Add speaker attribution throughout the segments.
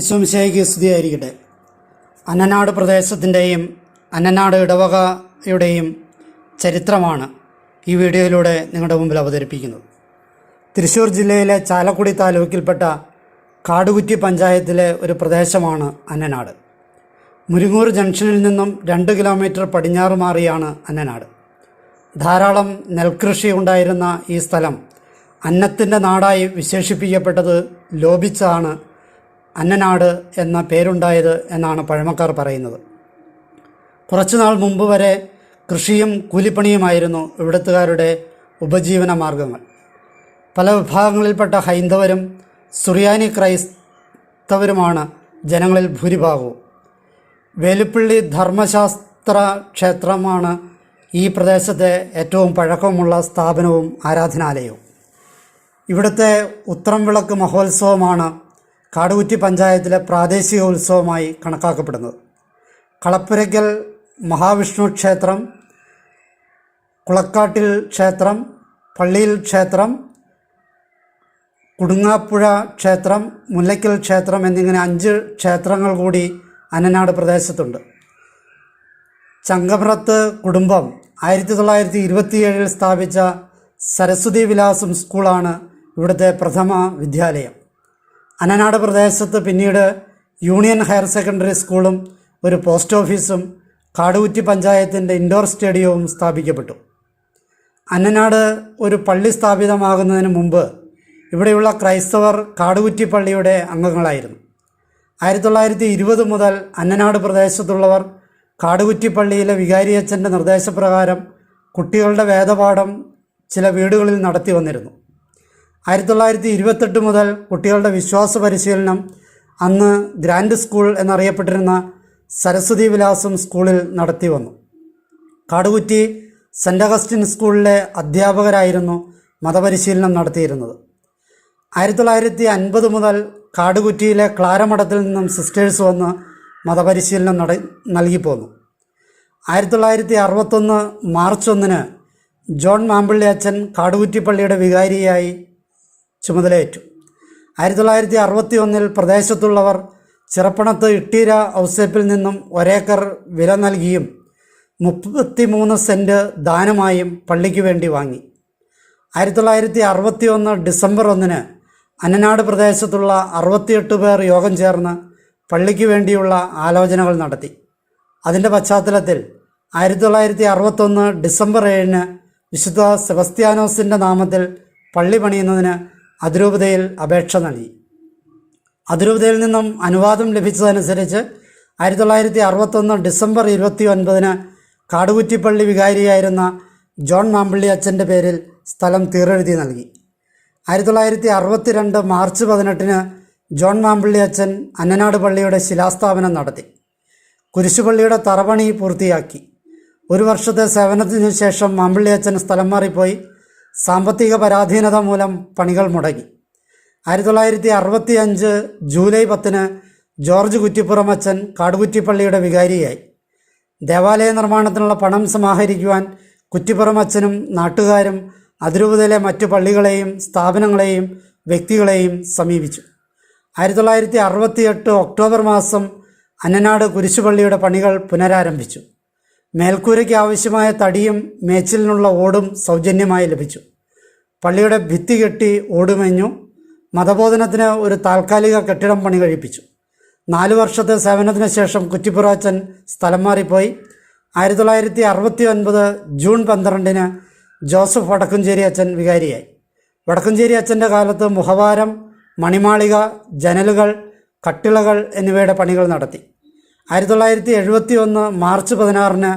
Speaker 1: വിശ്വംശയ്ക്ക് സ്തുതിയായിരിക്കട്ടെ. അന്നനാട് പ്രദേശത്തിന്റെയും അന്നനാട് ഇടവകയുടെയും ചരിത്രമാണ് ഈ വീഡിയോയിലൂടെ നിങ്ങളുടെ മുമ്പിൽ അവതരിപ്പിക്കുന്നത്. തൃശ്ശൂർ ജില്ലയിലെ ചാലക്കുടി താലൂക്കിൽപ്പെട്ട കാടുകുറ്റി പഞ്ചായത്തിലെ ഒരു പ്രദേശമാണ് അന്നനാട്. മുരിങ്ങൂർ ജംഗ്ഷനിൽ നിന്നും രണ്ട് കിലോമീറ്റർ പടിഞ്ഞാറ് മാറിയാണ് അന്നനാട്. ധാരാളം നെൽകൃഷി ഉണ്ടായിരുന്ന ഈ സ്ഥലം അന്നത്തിന്റെ നാടായി വിശേഷിപ്പിക്കപ്പെട്ടത് ലോപിച്ചാണ് അന്നനാട് എന്ന പേരുണ്ടായത് എന്നാണ് പഴമക്കാർ പറയുന്നത്. കുറച്ചുനാൾ മുമ്പ് വരെ കൃഷിയും കൂലിപ്പണിയുമായിരുന്നു ഇവിടുത്തുകാരുടെ ഉപജീവന മാർഗങ്ങൾ. പല വിഭാഗങ്ങളിൽപ്പെട്ട ഹൈന്ദവരും സുറിയാനി ക്രൈസ്തവരുമാണ് ജനങ്ങളിൽ ഭൂരിഭാഗവും. വേലുപ്പള്ളി ധർമ്മശാസ്ത്ര ക്ഷേത്രമാണ് ഈ പ്രദേശത്തെ ഏറ്റവും പഴക്കമുള്ള സ്ഥാപനവും ആരാധനാലയവും. ഇവിടുത്തെ ഉത്രം വിളക്ക് മഹോത്സവമാണ് കാടുകുറ്റി പഞ്ചായത്തിലെ പ്രാദേശിക ഉത്സവമായി കണക്കാക്കപ്പെടുന്നത്. കളപ്പുരയ്ക്കൽ മഹാവിഷ്ണു ക്ഷേത്രം കുളക്കാട്ടിൽ ക്ഷേത്രം പള്ളിയിൽ ക്ഷേത്രം കുടുങ്ങാപ്പുഴ ക്ഷേത്രം മുല്ലയ്ക്കൽ ക്ഷേത്രം എന്നിങ്ങനെ അഞ്ച് ക്ഷേത്രങ്ങൾ കൂടി അനനാട് പ്രദേശത്തുണ്ട്. ചങ്കപുറത്ത് കുടുംബം ആയിരത്തി തൊള്ളായിരത്തി ഇരുപത്തിയേഴിൽ സ്ഥാപിച്ച സരസ്വതി വിലാസം സ്കൂളാണ് ഇവിടുത്തെ പ്രഥമ വിദ്യാലയം. അനനാട് പ്രദേശത്ത് പിന്നീട് യൂണിയൻ ഹയർ സെക്കൻഡറി സ്കൂളും ഒരു പോസ്റ്റ് ഓഫീസും കാടുകുറ്റി പഞ്ചായത്തിന്റെ ഇൻഡോർ സ്റ്റേഡിയവും സ്ഥാപിക്കപ്പെട്ടു. അന്നനാട് ഒരു പള്ളി സ്ഥാപിതമാകുന്നതിന് മുമ്പ് ഇവിടെയുള്ള ക്രൈസ്തവർ കാടുകുറ്റി പള്ളിയുടെ അംഗങ്ങളായിരുന്നു. ആയിരത്തി തൊള്ളായിരത്തി ഇരുപത് മുതൽ അന്നനാട് പ്രദേശത്തുള്ളവർ കാടുകുറ്റി പള്ളിയിലെ വികാരിയച്ഛന്റെ നിർദ്ദേശപ്രകാരം കുട്ടികളുടെ വേദപാഠം ചില വീടുകളിൽ നടത്തി വന്നിരുന്നു. ആയിരത്തി തൊള്ളായിരത്തി ഇരുപത്തെട്ട് മുതൽ കുട്ടികളുടെ വിശ്വാസ പരിശീലനം അന്ന് ഗ്രാൻഡ് സ്കൂൾ എന്നറിയപ്പെട്ടിരുന്ന സരസ്വതി വിലാസം സ്കൂളിൽ നടത്തി വന്നു. കാടുകുറ്റി സെന്റ് അഗസ്റ്റിൻ സ്കൂളിലെ അധ്യാപകരായിരുന്നു മതപരിശീലനം നടത്തിയിരുന്നത്. ആയിരത്തി തൊള്ളായിരത്തി അൻപത് മുതൽ കാടുകുറ്റിയിലെ ക്ലാരമഠത്തിൽ നിന്നും സിസ്റ്റേഴ്സ് വന്ന് മതപരിശീലനം നട നൽകിപ്പോന്നു. ആയിരത്തി തൊള്ളായിരത്തി അറുപത്തൊന്ന് മാർച്ച് ഒന്നിന് ജോൺ മാമ്പിള്ളി അച്ഛൻ കാടുകുറ്റി പള്ളിയുടെ വികാരിയായി ചുമതലയേറ്റു. ആയിരത്തി തൊള്ളായിരത്തി അറുപത്തി ഒന്നിൽ പ്രദേശത്തുള്ളവർ ചിറപ്പണത്ത് ഇട്ടീര ഔസേപ്പിൽ നിന്നും ഒരേക്കർ വില നൽകിയും മുപ്പത്തി മൂന്ന് സെന്റ് ദാനമായും പള്ളിക്ക് വേണ്ടി വാങ്ങി. ആയിരത്തി തൊള്ളായിരത്തി അറുപത്തി ഒന്ന് ഡിസംബർ ഒന്നിന് അന്നനാട് പ്രദേശത്തുള്ള അറുപത്തിയെട്ട് പേർ യോഗം ചേർന്ന് പള്ളിക്ക് വേണ്ടിയുള്ള ആലോചനകൾ നടത്തി. അതിന്റെ പശ്ചാത്തലത്തിൽ ആയിരത്തി തൊള്ളായിരത്തി അറുപത്തൊന്ന് ഡിസംബർ ഏഴിന് വിശുദ്ധ സെബസ്ത്യാനോസിന്റെ നാമത്തിൽ പള്ളി പണിയുന്നതിന് അതിരൂപതയിൽ അപേക്ഷ നൽകി. അതിരൂപതയിൽ നിന്നും അനുവാദം ലഭിച്ചതനുസരിച്ച് ആയിരത്തി തൊള്ളായിരത്തി അറുപത്തൊന്ന് ഡിസംബർ ഇരുപത്തി ഒൻപതിന് കാടുകുറ്റിപ്പള്ളി വികാരിയായിരുന്ന ജോൺ മാമ്പിള്ളി അച്ഛന്റെ പേരിൽ സ്ഥലം തീറെഴുതി നൽകി. ആയിരത്തി തൊള്ളായിരത്തി അറുപത്തിരണ്ട് മാർച്ച് പതിനെട്ടിന് ജോൺ മാമ്പിള്ളി അച്ഛൻ അന്നനാട് പള്ളിയുടെ ശിലാസ്ഥാപനം നടത്തി. കുരിശുപള്ളിയുടെ തറപണി പൂർത്തിയാക്കി. ഒരു വർഷത്തെ സേവനത്തിനു ശേഷം മാമ്പിള്ളി അച്ഛൻ സ്ഥലം മാറിപ്പോയി. സാമ്പത്തിക പരാധീനത മൂലം പണികൾ മുടങ്ങി. ആയിരത്തി തൊള്ളായിരത്തി അറുപത്തി അഞ്ച് ജൂലൈ പത്തിന് ജോർജ് കുറ്റിപ്പുറം അച്ഛൻ കാടുകുറ്റിപ്പള്ളിയുടെ വികാരിയായി. ദേവാലയ നിർമ്മാണത്തിനുള്ള പണം സമാഹരിക്കുവാൻ കുറ്റിപ്പുറം അച്ഛനും നാട്ടുകാരും അതിരൂപതയിലെ മറ്റു പള്ളികളെയും സ്ഥാപനങ്ങളെയും വ്യക്തികളെയും സമീപിച്ചു. ആയിരത്തി തൊള്ളായിരത്തി അറുപത്തിയെട്ട് ഒക്ടോബർ മാസം അന്നനാട് കുരിശുപള്ളിയുടെ പണികൾ പുനരാരംഭിച്ചു. മേൽക്കൂരയ്ക്ക് ആവശ്യമായ തടിയും മേച്ചിലിനുള്ള ഓടും സൗജന്യമായി ലഭിച്ചു. പള്ളിയുടെ ഭിത്തി കെട്ടി ഓടുമെഞ്ഞു. മതബോധനത്തിന് ഒരു താൽക്കാലിക കെട്ടിടം പണി കഴിപ്പിച്ചു. നാലു വർഷത്തെ സേവനത്തിന് ശേഷം കുറ്റിപ്പുറാച്ചൻ സ്ഥലം മാറിപ്പോയി. ആയിരത്തി തൊള്ളായിരത്തി അറുപത്തി ഒൻപത് ജൂൺ പന്ത്രണ്ടിന് ജോസഫ് വടക്കുംചേരി അച്ഛൻ വികാരിയായി. വടക്കുംചേരി അച്ഛന്റെ കാലത്ത് മുഖവാരം മണിമാളിക ജനലുകൾ കട്ടിളകൾ എന്നിവയുടെ പണികൾ നടത്തി. ആയിരത്തി തൊള്ളായിരത്തി എഴുപത്തി ഒന്ന് മാർച്ച് പതിനാറിന്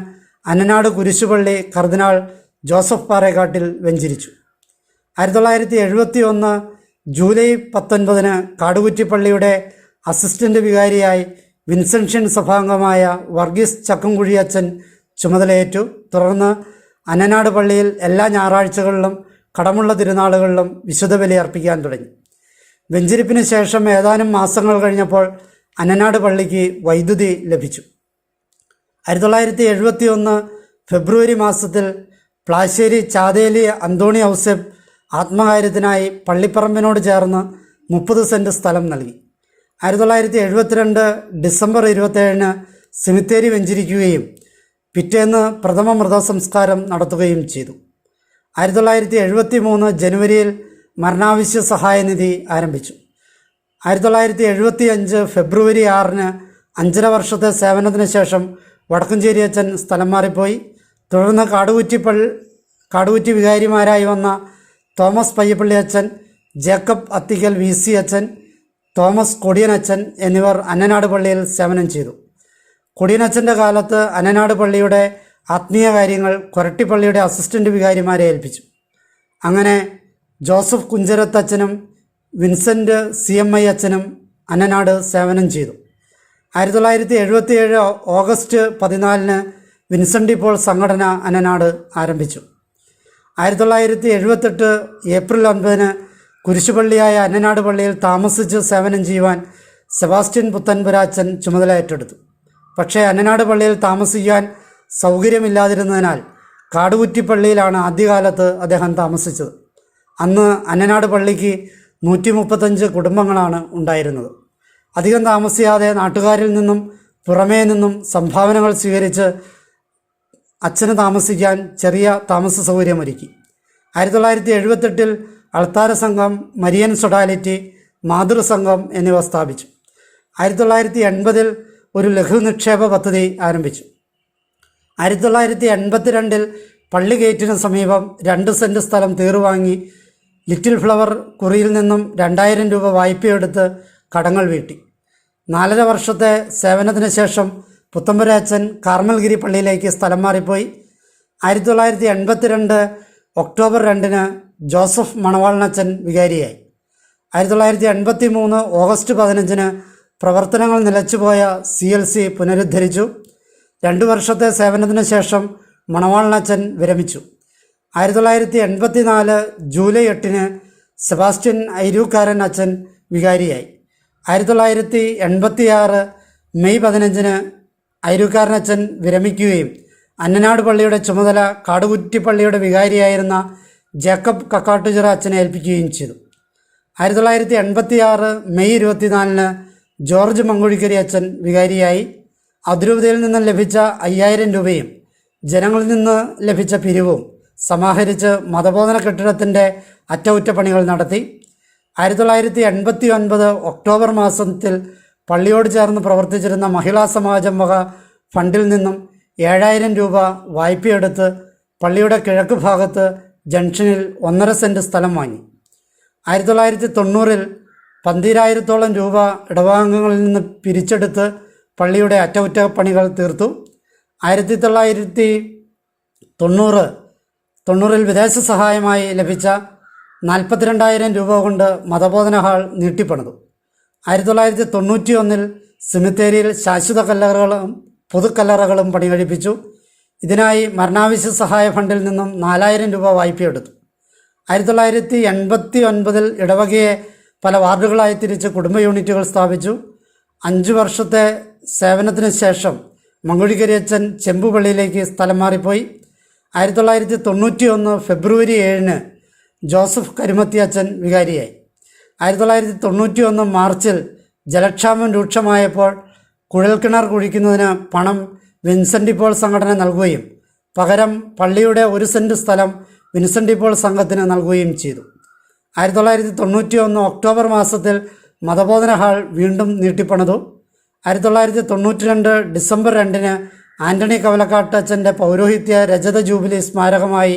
Speaker 1: അന്നനാട് കുരിശുപള്ളി കർദിനാൾ ജോസഫ് പാറേക്കാട്ടിൽ വെഞ്ചരിച്ചു. ആയിരത്തി തൊള്ളായിരത്തി എഴുപത്തി ഒന്ന് ജൂലൈ പത്തൊൻപതിന് കാടുകുറ്റിപ്പള്ളിയുടെ അസിസ്റ്റന്റ് വികാരിയായി വിൻസെൻഷ്യൻ സഭാംഗമായ വർഗീസ് ചക്കംകുഴി അച്ഛൻ ചുമതലയേറ്റു. തുടർന്ന് അന്നനാട് പള്ളിയിൽ എല്ലാ ഞായറാഴ്ചകളിലും കടമുള്ള തിരുനാളുകളിലും വിശുദ്ധ ബലി അർപ്പിക്കാൻ തുടങ്ങി. വെഞ്ചരിപ്പിന് ശേഷം ഏതാനും മാസങ്ങൾ കഴിഞ്ഞപ്പോൾ അന്നനാട് പള്ളിക്ക് വൈദ്യുതി ലഭിച്ചു. ആയിരത്തി തൊള്ളായിരത്തി എഴുപത്തി ഒന്ന് ഫെബ്രുവരി മാസത്തിൽ പ്ലാശ്ശേരി ചാതേലി അന്തോണി ഔസേപ്പ് ആത്മകാര്യത്തിനായി പള്ളിപ്പറമ്പിനോട് ചേർന്ന് മുപ്പത് സെന്റ് സ്ഥലം നൽകി. ആയിരത്തി തൊള്ളായിരത്തി എഴുപത്തിരണ്ട് ഡിസംബർ ഇരുപത്തേഴിന് സിമിത്തേരി വെഞ്ചരിക്കുകയും പിറ്റേന്ന് പ്രഥമ മൃതസംസ്കാരം നടത്തുകയും ചെയ്തു. ആയിരത്തി തൊള്ളായിരത്തി എഴുപത്തി മൂന്ന് ജനുവരിയിൽ മരണാവശ്യ സഹായനിധി ആരംഭിച്ചു. ആയിരത്തി തൊള്ളായിരത്തി എഴുപത്തി അഞ്ച് ഫെബ്രുവരി ആറിന് അഞ്ചര വർഷത്തെ സേവനത്തിന് ശേഷം വടക്കഞ്ചേരി അച്ഛൻ സ്ഥലം മാറിപ്പോയി. തുടർന്ന് കാടുകുറ്റിപ്പൾ കാടുകുറ്റി വികാരിമാരായി വന്ന തോമസ് പയ്യപ്പള്ളി അച്ഛൻ ജേക്കബ് അത്തിക്കൽ വി സി അച്ഛൻ തോമസ് കൊടിയൻ അച്ഛൻ എന്നിവർ അന്നനാട് പള്ളിയിൽ സേവനം ചെയ്തു. കൊടിയനച്ഛന്റെ കാലത്ത് അന്നനാട് പള്ളിയുടെ ആത്മീയ കാര്യങ്ങൾ കൊരട്ടിപ്പള്ളിയുടെ അസിസ്റ്റന്റ് വികാരിമാരെ ഏൽപ്പിച്ചു. അങ്ങനെ ജോസഫ് കുഞ്ചരത്തച്ഛനും വിൻസെന്റ് സി എം ഐ അച്ഛനും അന്നനാട് സേവനം ചെയ്തു. ആയിരത്തി തൊള്ളായിരത്തി എഴുപത്തിയേഴ് ഓഗസ്റ്റ് പതിനാലിന് വിൻസെന്റ് ഇപ്പോൾ സംഘടന അന്നനാട് ആരംഭിച്ചു. ആയിരത്തി തൊള്ളായിരത്തി എഴുപത്തെട്ട് ഏപ്രിൽ ഒൻപതിന് കുരിശുപള്ളിയായ അന്നനാട് പള്ളിയിൽ താമസിച്ച് സേവനം ചെയ്യുവാൻ സെബാസ്റ്റ്യൻ പുത്തൻപുരാച്ചൻ ചുമതല ഏറ്റെടുത്തു. പക്ഷേ അന്നനാട് പള്ളിയിൽ താമസിക്കാൻ സൗകര്യമില്ലാതിരുന്നതിനാൽ കാടുകുറ്റിപ്പള്ളിയിലാണ് ആദ്യകാലത്ത് അദ്ദേഹം താമസിച്ചത്. അന്ന് അന്നനാട് പള്ളിക്ക് നൂറ്റി മുപ്പത്തഞ്ച് കുടുംബങ്ങളാണ് ഉണ്ടായിരുന്നത്. അധികം താമസിയാതെ നാട്ടുകാരിൽ നിന്നും പുറമേ നിന്നും സംഭാവനകൾ സ്വീകരിച്ച് അച്ഛന് താമസിക്കാൻ ചെറിയ താമസ സൗകര്യമൊരുക്കി. ആയിരത്തി തൊള്ളായിരത്തി എഴുപത്തെട്ടിൽ അൾത്താര സംഘം മരിയൻ സൊഡാലിറ്റി മാതൃസംഘം എന്നിവ സ്ഥാപിച്ചു. ആയിരത്തി തൊള്ളായിരത്തി എൺപതിൽ ഒരു ലഘു നിക്ഷേപ പദ്ധതി ആരംഭിച്ചു. ആയിരത്തി തൊള്ളായിരത്തി എൺപത്തിരണ്ടിൽ പള്ളി ഗേറ്റിന് സമീപം രണ്ട് സെന്റ് സ്ഥലം തീർവാങ്ങി ലിറ്റിൽ ഫ്ലവർ കുറിയിൽ നിന്നും രണ്ടായിരം രൂപ വായ്പയെടുത്ത് കടങ്ങൾ വീട്ടി. നാലര വർഷത്തെ സേവനത്തിന് ശേഷം പുത്തമ്പരാച്ചൻ കാർമൽഗിരി പള്ളിയിലേക്ക് സ്ഥലം മാറിപ്പോയി. ആയിരത്തി തൊള്ളായിരത്തി എൺപത്തിരണ്ട് ഒക്ടോബർ രണ്ടിന് ജോസഫ് മണവാളനച്ചൻ വികാരിയായി. ആയിരത്തി തൊള്ളായിരത്തി എൺപത്തി മൂന്ന് ഓഗസ്റ്റ് പതിനഞ്ചിന് പ്രവർത്തനങ്ങൾ നിലച്ചുപോയ സി എൽ സി പുനരുദ്ധരിച്ചു. രണ്ടു വർഷത്തെ സേവനത്തിന് ശേഷം മണവാളനച്ചൻ വിരമിച്ചു. ആയിരത്തി തൊള്ളായിരത്തി എൺപത്തി നാല് ജൂലൈ എട്ടിന് സെബാസ്റ്റ്യൻ ഐരൂക്കാരൻ അച്ഛൻ വികാരിയായി. ആയിരത്തി തൊള്ളായിരത്തി എൺപത്തി ആറ് മെയ് പതിനഞ്ചിന് ഐരൂക്കാരൻ അച്ഛൻ വിരമിക്കുകയും അന്നനാട് പള്ളിയുടെ ചുമതല കാടുകുറ്റി പള്ളിയുടെ വികാരിയായിരുന്ന ജേക്കബ് കക്കാട്ടുചിറ അച്ഛനെ ഏൽപ്പിക്കുകയും ചെയ്തു. ആയിരത്തി തൊള്ളായിരത്തി എൺപത്തി ആറ് മെയ് ഇരുപത്തിനാലിന് ജോർജ് മങ്കുഴിക്കരി അച്ഛൻ വികാരിയായി. അതിരൂപതയിൽ നിന്ന് ലഭിച്ച അയ്യായിരം രൂപയും ജനങ്ങളിൽ നിന്ന് ലഭിച്ച പിരിവും സമാഹരിച്ച് മതബോധന കെട്ടിടത്തിന്റെ അറ്റകുറ്റപ്പണികൾ നടത്തി. ആയിരത്തി തൊള്ളായിരത്തി എൺപത്തി ഒൻപത് ഒക്ടോബർ മാസത്തിൽ പള്ളിയോട് ചേർന്ന് പ്രവർത്തിച്ചിരുന്ന മഹിളാ സമാജം വക ഫണ്ടിൽ നിന്നും ഏഴായിരം രൂപ വായ്പയെടുത്ത് പള്ളിയുടെ കിഴക്ക് ഭാഗത്ത് ജംഗ്ഷനിൽ ഒന്നര സെന്റ് സ്ഥലം വാങ്ങി. ആയിരത്തി തൊള്ളായിരത്തി തൊണ്ണൂറിൽ പന്തിരായിരത്തോളം രൂപ ഇടവാംഗങ്ങളിൽ നിന്ന് പിരിച്ചെടുത്ത് പള്ളിയുടെ അറ്റകുറ്റപ്പണികൾ തീർത്തു. ആയിരത്തി തൊള്ളായിരത്തി തൊണ്ണൂറ് തൊണ്ണൂറിൽ വിദേശ സഹായമായി ലഭിച്ച നാൽപ്പത്തിരണ്ടായിരം രൂപ കൊണ്ട് മതബോധന ഹാൾ നീട്ടിപ്പണിതു. ആയിരത്തി തൊള്ളായിരത്തി തൊണ്ണൂറ്റി ഒന്നിൽ സിമിത്തേരിയിൽ ശാശ്വത കല്ലറകളും പുതുക്കല്ലറകളും പണികഴിപ്പിച്ചു. ഇതിനായി മരണാവശ്യ സഹായ ഫണ്ടിൽ നിന്നും നാലായിരം രൂപ വായ്പയെടുത്തു. ആയിരത്തി തൊള്ളായിരത്തി എൺപത്തി ഒൻപതിൽ ഇടവകയെ പല വാർഡുകളായി തിരിച്ച് കുടുംബ യൂണിറ്റുകൾ സ്ഥാപിച്ചു. അഞ്ച് വർഷത്തെ സേവനത്തിന് ശേഷം മങ്കുഴിക്കരി അച്ഛൻ ചെമ്പുപള്ളിയിലേക്ക് സ്ഥലം മാറിപ്പോയി. ആയിരത്തി തൊള്ളായിരത്തി തൊണ്ണൂറ്റി ഒന്ന് ഫെബ്രുവരി ഏഴിന് ജോസഫ് കരുമത്തി അച്ഛൻ വികാരിയായി. ആയിരത്തി തൊള്ളായിരത്തി തൊണ്ണൂറ്റി ഒന്ന് മാർച്ചിൽ ജലക്ഷാമം രൂക്ഷമായപ്പോൾ കുഴൽക്കിണർ കുഴിക്കുന്നതിന് പണം വിൻസെന്റ് ഇപ്പോൾ സംഘടന നൽകുകയും പകരം പള്ളിയുടെ ഒരു സെന്റ് സ്ഥലം വിൻസെന്റ് ഇപ്പോൾ സംഘത്തിന് നൽകുകയും ചെയ്തു. ആയിരത്തി തൊള്ളായിരത്തി തൊണ്ണൂറ്റി ഒന്ന് ഒക്ടോബർ മാസത്തിൽ മതബോധന ഹാൾ വീണ്ടും നീട്ടിപ്പണിതു. ആയിരത്തി തൊള്ളായിരത്തി തൊണ്ണൂറ്റി രണ്ട് ഡിസംബർ രണ്ടിന് ആന്റണി കവലക്കാട്ടച്ചന്റെ പൗരോഹിത്യ രജത ജൂബിലി സ്മാരകമായി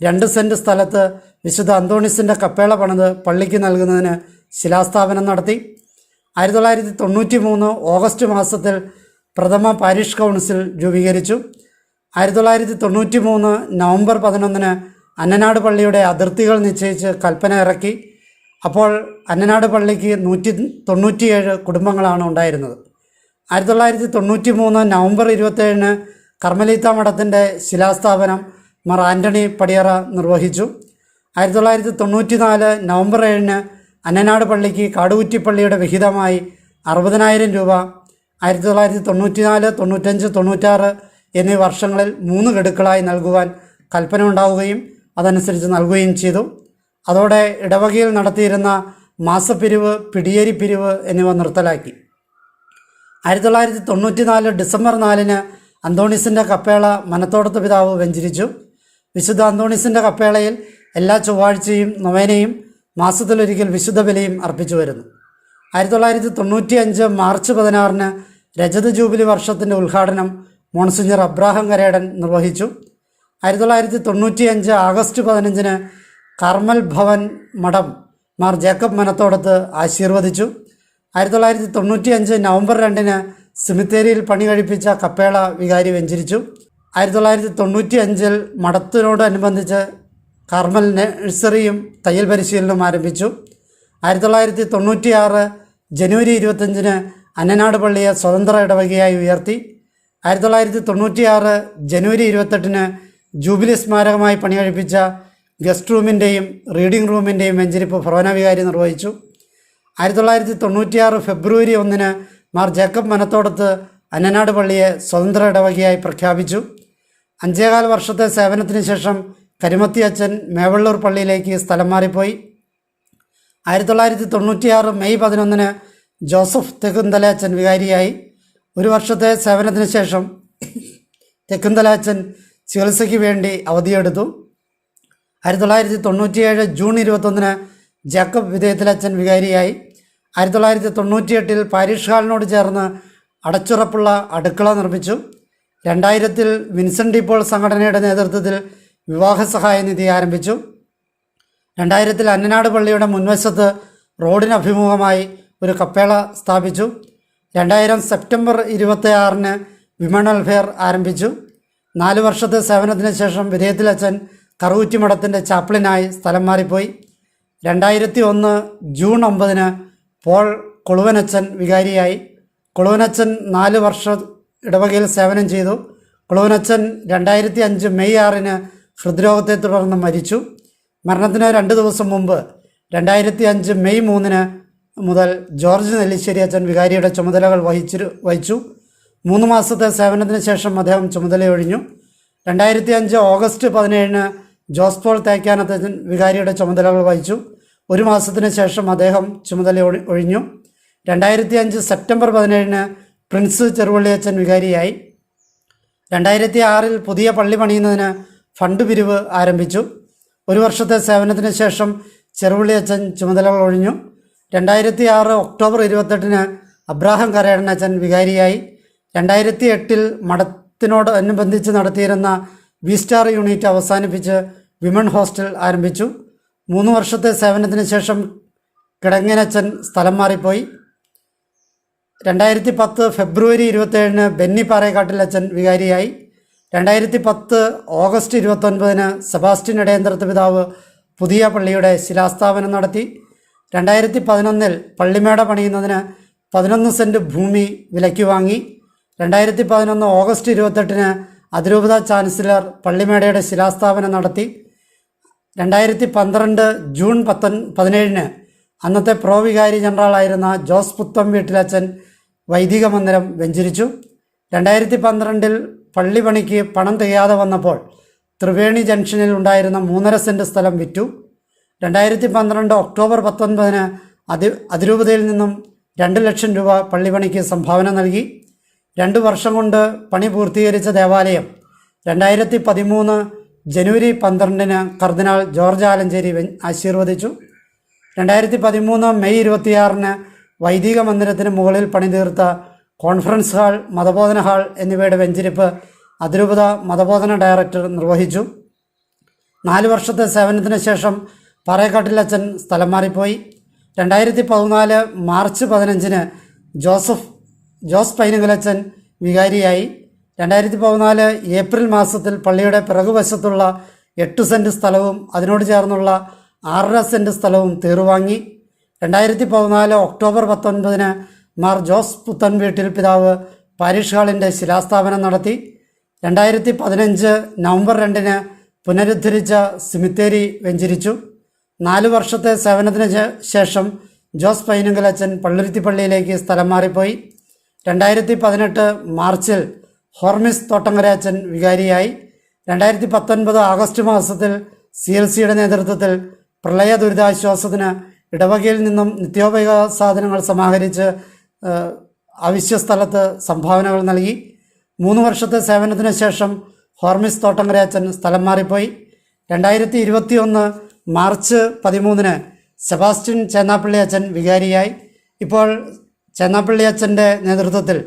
Speaker 1: രണ്ട് സെന്റ് സ്ഥലത്ത് വിശുദ്ധ അന്തോണിസിന്റെ കപ്പേള പണിത് പള്ളിക്ക് നൽകുന്നതിന് ശിലാസ്ഥാപനം നടത്തി. ആയിരത്തി തൊള്ളായിരത്തി തൊണ്ണൂറ്റി മൂന്ന് ഓഗസ്റ്റ് മാസത്തിൽ പ്രഥമ പാരിഷ് കൗൺസിൽ രൂപീകരിച്ചു. ആയിരത്തി തൊള്ളായിരത്തി തൊണ്ണൂറ്റി മൂന്ന് നവംബർ പതിനൊന്നിന് അന്നനാട് പള്ളിയുടെ അതിർത്തികൾ നിശ്ചയിച്ച് കൽപ്പന ഇറക്കി. അപ്പോൾ അന്നനാട് പള്ളിക്ക് നൂറ്റി തൊണ്ണൂറ്റിയേഴ് കുടുംബങ്ങളാണ് ഉണ്ടായിരുന്നത്. ആയിരത്തി തൊള്ളായിരത്തി തൊണ്ണൂറ്റി മൂന്ന് നവംബർ ഇരുപത്തേഴിന് കർമ്മലീത്ത മഠത്തിന്റെ ശിലാസ്ഥാപനം മർ ആന്റണി പടിയറ നിർവഹിച്ചു. ആയിരത്തി തൊള്ളായിരത്തി തൊണ്ണൂറ്റി നാല് നവംബർ ഏഴിന് അന്നനാട് പള്ളിക്ക് കാടുകുറ്റിപ്പള്ളിയുടെ വിഹിതമായി അറുപതിനായിരം രൂപ ആയിരത്തി തൊള്ളായിരത്തി തൊണ്ണൂറ്റി നാല് തൊണ്ണൂറ്റഞ്ച് തൊണ്ണൂറ്റാറ് എന്നീ വർഷങ്ങളിൽ മൂന്ന് ഗഡുക്കളായി നൽകുവാൻ കൽപ്പന ഉണ്ടാവുകയും അതനുസരിച്ച് നൽകുകയും ചെയ്തു. അതോടെ ഇടവകയിൽ നടത്തിയിരുന്ന മാസപ്പിരിവ് പിടിയേരി പിരിവ് എന്നിവ നിർത്തലാക്കി. ആയിരത്തി തൊള്ളായിരത്തി തൊണ്ണൂറ്റി നാല് ഡിസംബർ നാലിന് അന്തോണീസിന്റെ കപ്പേള മനത്തോടത്ത് പിതാവ് വെഞ്ചരിച്ചു. വിശുദ്ധ അന്തോണീസിന്റെ കപ്പേളയിൽ എല്ലാ ചൊവ്വാഴ്ചയും നൊവേനയും മാസത്തിലൊരിക്കൽ വിശുദ്ധ ബലിയും അർപ്പിച്ചു വരുന്നു. ആയിരത്തി തൊള്ളായിരത്തി തൊണ്ണൂറ്റി അഞ്ച് മാർച്ച് പതിനാറിന് രജത ജൂബിലി വർഷത്തിന്റെ ഉദ്ഘാടനം മോൺസിഞ്ഞർ അബ്രാഹം കരേടൻ നിർവഹിച്ചു. ആയിരത്തി തൊള്ളായിരത്തി തൊണ്ണൂറ്റി അഞ്ച് ആഗസ്റ്റ് പതിനഞ്ചിന് കർമ്മൽ ഭവൻ മഠം മാർ ജേക്കബ് മനത്തോടത്ത് ആശീർവദിച്ചു. ആയിരത്തി തൊള്ളായിരത്തി തൊണ്ണൂറ്റി അഞ്ച് നവംബർ രണ്ടിന് സിമിത്തേരിയിൽ പണി കഴിപ്പിച്ച കപ്പേള വികാരി വെഞ്ചരിച്ചു. ആയിരത്തി തൊള്ളായിരത്തി തൊണ്ണൂറ്റി അഞ്ചിൽ മഠത്തിനോടനുബന്ധിച്ച് കർമ്മൽ നഴ്സറിയും തയ്യൽ പരിശീലനവും ആരംഭിച്ചു. ആയിരത്തി തൊള്ളായിരത്തി തൊണ്ണൂറ്റി ആറ് ജനുവരി ഇരുപത്തഞ്ചിന് അന്നനാട് പള്ളിയെ സ്വതന്ത്ര ഇടവകയായി ഉയർത്തി. ആയിരത്തി തൊള്ളായിരത്തി തൊണ്ണൂറ്റിയാറ് ജനുവരി ഇരുപത്തെട്ടിന് ജൂബിലി സ്മാരകമായി പണി പണികഴിപ്പിച്ച ഗസ്റ്റ് റൂമിന്റെയും റീഡിംഗ് റൂമിന്റെയും വെഞ്ചരിപ്പ് ഭവനവികാരി നിർവഹിച്ചു. ആയിരത്തി തൊള്ളായിരത്തി തൊണ്ണൂറ്റിയാറ് ഫെബ്രുവരി ഒന്നിന് മാർ ജേക്കബ് മനത്തോടത്ത് അന്നനാട് പള്ളിയെ സ്വതന്ത്ര ഇടവകയായി പ്രഖ്യാപിച്ചു. അഞ്ചേകാൽ വർഷത്തെ സേവനത്തിന് ശേഷം കരിമത്തി അച്ഛൻ മേവള്ളൂർ പള്ളിയിലേക്ക് സ്ഥലം മാറിപ്പോയി. ആയിരത്തി തൊള്ളായിരത്തി തൊണ്ണൂറ്റിയാറ് മെയ് പതിനൊന്നിന് ജോസഫ് തെക്കുന്തല അച്ഛൻ വികാരിയായി. ഒരു വർഷത്തെ സേവനത്തിന് ശേഷം തെക്കുന്തല അച്ഛൻ ചികിത്സയ്ക്ക് വേണ്ടി അവധിയെടുത്തു. ആയിരത്തി തൊള്ളായിരത്തി തൊണ്ണൂറ്റിയേഴ് ജൂൺ ഇരുപത്തൊന്നിന് ജേക്കബ് വിധേയത്തിലച്ഛൻ വികാരിയായി. ആയിരത്തി തൊള്ളായിരത്തി തൊണ്ണൂറ്റിയെട്ടിൽ പാരീഷ് ഹാളിനോട് ചേർന്ന് അടച്ചുറപ്പുള്ള അടുക്കള നിർമ്മിച്ചു. രണ്ടായിരത്തിൽ വിൻസെന്റ് ഡിപ്പോൾ സംഘടനയുടെ നേതൃത്വത്തിൽ വിവാഹ സഹായ നിധി ആരംഭിച്ചു. രണ്ടായിരത്തിൽ അന്നനാട് പള്ളിയുടെ മുൻവശത്ത് റോഡിന് അഭിമുഖമായി ഒരു കപ്പേള സ്ഥാപിച്ചു. രണ്ടായിരം സെപ്റ്റംബർ ഇരുപത്തി ആറിന് വിമൺ വെൽഫെയർ ആരംഭിച്ചു. നാല് വർഷത്തെ സേവനത്തിന് ശേഷം വിധേയത്തിലച്ഛൻ കറുകുറ്റി മഠത്തിന്റെ ചാപ്ലിനായി സ്ഥലം മാറിപ്പോയി. രണ്ടായിരത്തി ഒന്ന് ജൂൺ ഒമ്പതിന് പോൾ കൊളുവനച്ചൻ വികാരിയായി. കൊളുവനച്ചൻ നാല് വർഷ ഇടവകയിൽ സേവനം ചെയ്തു. കൊളുവനച്ചൻ രണ്ടായിരത്തി അഞ്ച് മെയ് ആറിന് ഹൃദ്രോഗത്തെ തുടർന്ന് മരിച്ചു. മരണത്തിന് രണ്ട് ദിവസം മുമ്പ് രണ്ടായിരത്തി അഞ്ച് മെയ് മൂന്നിന് മുതൽ ജോർജ് നെല്ലിശ്ശേരി അച്ഛൻ വികാരിയുടെ ചുമതലകൾ വഹിച്ചു വഹിച്ചു. മൂന്ന് മാസത്തെ സേവനത്തിന് ശേഷം അദ്ദേഹം ചുമതലയൊഴിഞ്ഞു. രണ്ടായിരത്തി അഞ്ച് ഓഗസ്റ്റ് പതിനേഴിന് ജോസ് പോൾ തേക്കാനത്തച്ഛൻ വികാരിയുടെ ചുമതലകൾ വഹിച്ചു. ഒരു മാസത്തിന് ശേഷം അദ്ദേഹം ചുമതല ഒഴി- ഒഴിഞ്ഞു. രണ്ടായിരത്തി അഞ്ച് സെപ്റ്റംബർ പതിനേഴിന് പ്രിൻസ് ചെറുവള്ളിയച്ചൻ വികാരിയായി. രണ്ടായിരത്തി ആറിൽ പുതിയ പള്ളി പണിയുന്നതിന് ഫണ്ട് പിരിവ് ആരംഭിച്ചു. ഒരു വർഷത്തെ സേവനത്തിന് ശേഷം ചെറുവള്ളിയച്ചൻ ചുമതലകൾ ഒഴിഞ്ഞു. രണ്ടായിരത്തി ആറ് ഒക്ടോബർ ഇരുപത്തെട്ടിന് അബ്രാഹം കരേടനച്ചൻ വികാരിയായി. രണ്ടായിരത്തി എട്ടിൽ മഠത്തിനോട് അനുബന്ധിച്ച് നടത്തിയിരുന്ന വി സ്റ്റാർ യൂണിറ്റ് അവസാനിപ്പിച്ച് വിമൺ ഹോസ്റ്റൽ ആരംഭിച്ചു. മൂന്ന് വർഷത്തെ സേവനത്തിന് ശേഷം കിടങ്ങനച്ചൻ സ്ഥലം മാറിപ്പോയി. രണ്ടായിരത്തി പത്ത് ഫെബ്രുവരി ഇരുപത്തേഴിന് ബെന്നി പാറേക്കാട്ടിലച്ചൻ വികാരിയായി. രണ്ടായിരത്തി പത്ത് ഓഗസ്റ്റ് ഇരുപത്തൊൻപതിന് സെബാസ്റ്റ്യൻ ഇടയന്ത്രത്ത് പിതാവ് പുതിയ പള്ളിയുടെ ശിലാസ്ഥാപനം നടത്തി. രണ്ടായിരത്തി പതിനൊന്നിൽ പള്ളിമേട പണിയുന്നതിന് പതിനൊന്ന് സെന്റ് ഭൂമി വിലയ്ക്ക് വാങ്ങി. രണ്ടായിരത്തി പതിനൊന്ന് ഓഗസ്റ്റ് ഇരുപത്തെട്ടിന് അതിരൂപത ചാൻസലർ പള്ളിമേടയുടെ ശിലാസ്ഥാപനം നടത്തി. രണ്ടായിരത്തി പന്ത്രണ്ട് ജൂൺ പത്തൊൻ പതിനേഴിന് അന്നത്തെ പ്രോ വികാരി ജനറലായിരുന്ന ജോസ് പുത്തം വീട്ടിലച്ചൻ വൈദിക മന്ദിരം വെഞ്ചരിച്ചു. രണ്ടായിരത്തി പന്ത്രണ്ടിൽ പള്ളി പണിക്ക് പണം തികയാതെ വന്നപ്പോൾ ത്രിവേണി ജംഗ്ഷനിൽ ഉണ്ടായിരുന്ന മൂന്നര സെന്റ് സ്ഥലം വിറ്റു. രണ്ടായിരത്തി പന്ത്രണ്ട് ഒക്ടോബർ പത്തൊൻപതിന് അതി അതിരൂപതയിൽ നിന്നും രണ്ട് ലക്ഷം രൂപ പള്ളിപ്പണിക്ക് സംഭാവന നൽകി. രണ്ട് വർഷം കൊണ്ട് പണി പൂർത്തീകരിച്ച ദേവാലയം രണ്ടായിരത്തി പതിമൂന്ന് ജനുവരി പന്ത്രണ്ടിന് കർദിനാൾ ജോർജ് ആലഞ്ചേരി ആശീർവദിച്ചു. രണ്ടായിരത്തി പതിമൂന്ന് മെയ് ഇരുപത്തിയാറിന് വൈദിക മന്ദിരത്തിന് മുകളിൽ പണിതീർത്ത കോൺഫറൻസ് ഹാൾ മതബോധന ഹാൾ എന്നിവയുടെ വെഞ്ചിരിപ്പ് അതിരൂപത മതബോധന ഡയറക്ടർ നിർവഹിച്ചു. നാല് വർഷത്തെ സേവനത്തിന് ശേഷം പറയക്കാട്ടിലച്ചൻ സ്ഥലം മാറിപ്പോയി. രണ്ടായിരത്തി പതിനാല് മാർച്ച് പതിനഞ്ചിന് ജോസഫ് ജോസ് പൈനുകലച്ചൻ വികാരിയായി. രണ്ടായിരത്തി പതിനാല് ഏപ്രിൽ മാസത്തിൽ പള്ളിയുടെ പിറകുവശത്തുള്ള എട്ട് സെന്റ് സ്ഥലവും അതിനോട് ചേർന്നുള്ള ആറര സെന്റ് സ്ഥലവും തീർവാങ്ങി രണ്ടായിരത്തി പതിനാല് ഒക്ടോബർ പത്തൊൻപതിന് മാർ ജോസ് പുത്തൻ വീട്ടിൽ പിതാവ് പാരിഷ് ഹാളിന്റെ ശിലാസ്ഥാപനം നടത്തി. രണ്ടായിരത്തി പതിനഞ്ച് നവംബർ രണ്ടിന് പുനരുദ്ധരിച്ച സിമിത്തേരി വെഞ്ചരിച്ചു. നാല് വർഷത്തെ സേവനത്തിന് ശേഷം ജോസ് പൈനുങ്കലച്ചൻ പള്ളുരുത്തിപ്പള്ളിയിലേക്ക് സ്ഥലം മാറിപ്പോയി. രണ്ടായിരത്തി പതിനെട്ട് മാർച്ചിൽ ഹോർമിസ് തോട്ടങ്ങരാച്ചൻ വികാരിയായി. രണ്ടായിരത്തി പത്തൊൻപത് ആഗസ്റ്റ് മാസത്തിൽ സി എൽ സിയുടെ നേതൃത്വത്തിൽ പ്രളയ ദുരിതാശ്വാസത്തിന് ഇടവകയിൽ നിന്നും നിത്യോപയോഗ സാധനങ്ങൾ സമാഹരിച്ച് ആവശ്യ സ്ഥലത്ത് സംഭാവനകൾ നൽകി. മൂന്ന് വർഷത്തെ സേവനത്തിന് ശേഷം ഹോർമിസ് തോട്ടങ്കരാച്ചൻ സ്ഥലം മാറിപ്പോയി. രണ്ടായിരത്തി ഇരുപത്തി ഒന്ന് മാർച്ച് പതിമൂന്നിന് സെബാസ്റ്റ്യൻ ചേന്നാപ്പള്ളി അച്ഛൻ വികാരിയായി. ഇപ്പോൾ ചേന്നാപ്പള്ളി അച്ഛന്റെ നേതൃത്വത്തിൽ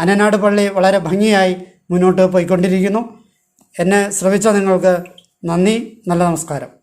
Speaker 1: അനനാട് പള്ളി വളരെ ഭംഗിയായി മുന്നോട്ട് പോയിക്കൊണ്ടിരിക്കുന്നു. എന്നെ ശ്രവിച്ച നിങ്ങൾക്ക് നന്ദി നല്ല നമസ്കാരം.